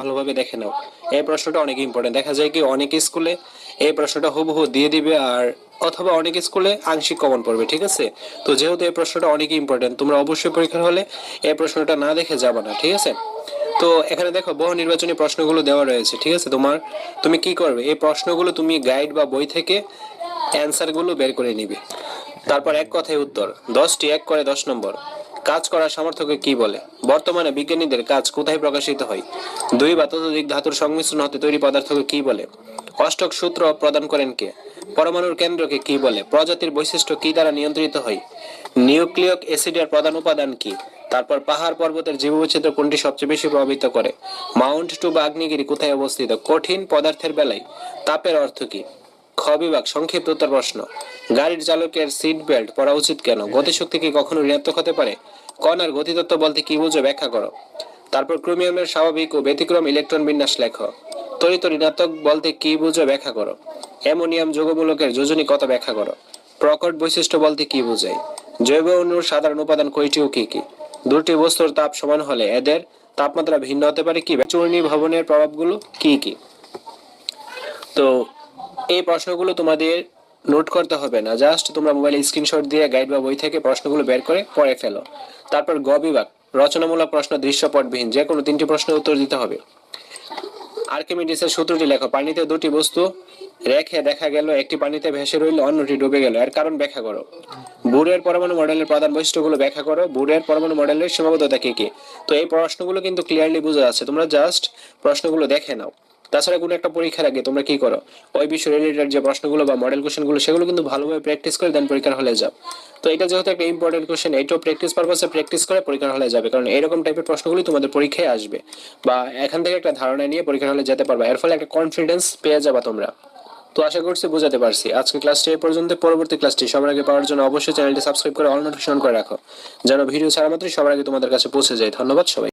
ভালোভাবে দেখে নাও। এই প্রশ্নটা অনেক ইম্পর্টেন্ট দেখা যায় কি, অনেক স্কুলে এই প্রশ্নটা হুবহু দিয়ে দিবে আর অথবা অনেক স্কুলে আংশিক কমন পড়বে, ঠিক আছে? তো যেহেতু এই প্রশ্নটা অনেক ইম্পর্টেন্ট তোমরা অবশ্যই পরীক্ষার হলে এই প্রশ্নটা না দেখে যাবে না, ঠিক আছে? তো এখানে দেখো, বহু নির্বাচনী প্রশ্নগুলো দেওয়া রয়েছে, ঠিক আছে? তোমার, তুমি কি করবে? এই প্রশ্নগুলো তুমি গাইড বা বই থেকে অ্যান্সারগুলো বের করে নিবে। তারপর এক কথায় উত্তর। দশটি, এক করে দশ নম্বর। কাজ করার সামর্থ্যকে কি বলে? বর্তমানে বিজ্ঞানীদের কাজ কোথায় প্রকাশিত হয়? দুই বা ততোধিক ধাতুর সংমিশ্রণ হতে তৈরি পদার্থকে কি বলে? অষ্টক সূত্র প্রদান করেন কে? পরমাণুর কেন্দ্রকে কি বলে? প্রজাতির বৈশিষ্ট্য কি দ্বারা নিয়ন্ত্রিত হয়? নিউক্লিয়ক অ্যাসিডের প্রধান উপাদান কি? তারপর পাহাড় পর্বতের জীববৈচিত্র্য কোনটি সবচেয়ে বেশি প্রভাবিত করে? মাউন্ট টু বা কোথায় অবস্থিত? কঠিন পদার্থের বেলায়। তাপের অর্থ কি? খ বিভাগ, সংক্ষিপ্ত উত্তর প্রশ্ন। গাড়ির চালকের সিট বেল্ট পরা উচিত কেন? গতিশক্তি কি কখনো ঋণাত্মক হতে পারে? কণার গতিতত্ত্ব বলতে কি বুঝো ব্যাখ্যা করো। তারপর ক্রোমিয়ামের স্বাভাবিক ও ব্যতিক্রম ইলেকট্রন বিন্যাস লেখ। তরিত ঋণাত্মক বলতে কি বুঝো ব্যাখ্যা করো। অ্যামোনিয়াম যৌগমূলকের যোজনী কত ব্যাখ্যা করো? প্রকট বৈশিষ্ট্য বলতে কি বোঝায়? জৈব অণুর সাধারণ উপাদান কয়টি ও কি কি? দুটি বস্তুর তাপ সমান হলে এদের তাপমাত্রা ভিন্ন হতে পারে কি? চূর্ণী ভবনের প্রভাবগুলো কি কি? তো এই প্রশ্নগুলো তোমাদের নোট করতে হবে না। জাস্ট তোমরা মোবাইলে স্ক্রিনশট দিয়ে গাইড বা বই থেকে প্রশ্নগুলো বের করে পড়ে ফেলো। তারপর গ বিভাগ, রচনামূলক প্রশ্ন, দৃশ্যপটবিহীন যে কোনো তিনটি প্রশ্নের উত্তর দিতে হবে। আর্কিমিডিসের সূত্রটি লেখো, পানিতে দুটি বস্তু রেখে দেখা গেল, একটি পানিতে ভেসে রইল, অন্যটি ডুবে গেল। এর কারণ ব্যাখ্যা করো। বুড়ের পরমাণু মডেলের প্রধান বৈশিষ্ট্যগুলো ব্যাখ্যা করো। বুড়ের পরমাণু মডেলের সীমাবদ্ধতা কি কি? তো এই প্রশ্নগুলো কিন্তু ক্লিয়ারলি বোঝা যাচ্ছে। তোমরা জাস্ট প্রশ্নগুলো দেখে নাও। তাছাড়া কোনো একটা পরীক্ষার আগে তোমরা কি করো? ওই বিষয় রিলেটেড যে প্রশ্নগুলো বা মডেল কোশ্চেনগুলো সেগুলো কিন্তু ভালোভাবে প্র্যাকটিস করে দেন পরীক্ষার হলে যাও। তো এটা যেহেতু একটা ইম্পর্টেন্ট কোশ্চেন এটাও প্র্যাকটিস পারপাসে প্র্যাকটিস করে পরীক্ষার হলে যাবে। কারণ এরকম টাইপের প্রশ্নগুলি তোমাদের পরীক্ষায় আসবে। বা এখান থেকে একটা ধারণা নিয়ে পরীক্ষার হলে যেতে পারবে। এর ফলে একটা কনফিডেন্স পেয়ে যাবা তোমরা। তো আশা করছি বোঝাতে পারছি। আজকে ক্লাসটি এই পর্যন্ত। পরবর্তী ক্লাসটি সবার আগে পাওয়ার জন্য অবশ্যই চ্যানেলটি সাবস্ক্রাইব করে অল নোটিফিকেশন করে রাখো। যেন ভিডিও ছাড়া মাত্রই সবার আগে তোমাদের কাছে পৌঁছে যায়। ধন্যবাদ সবাই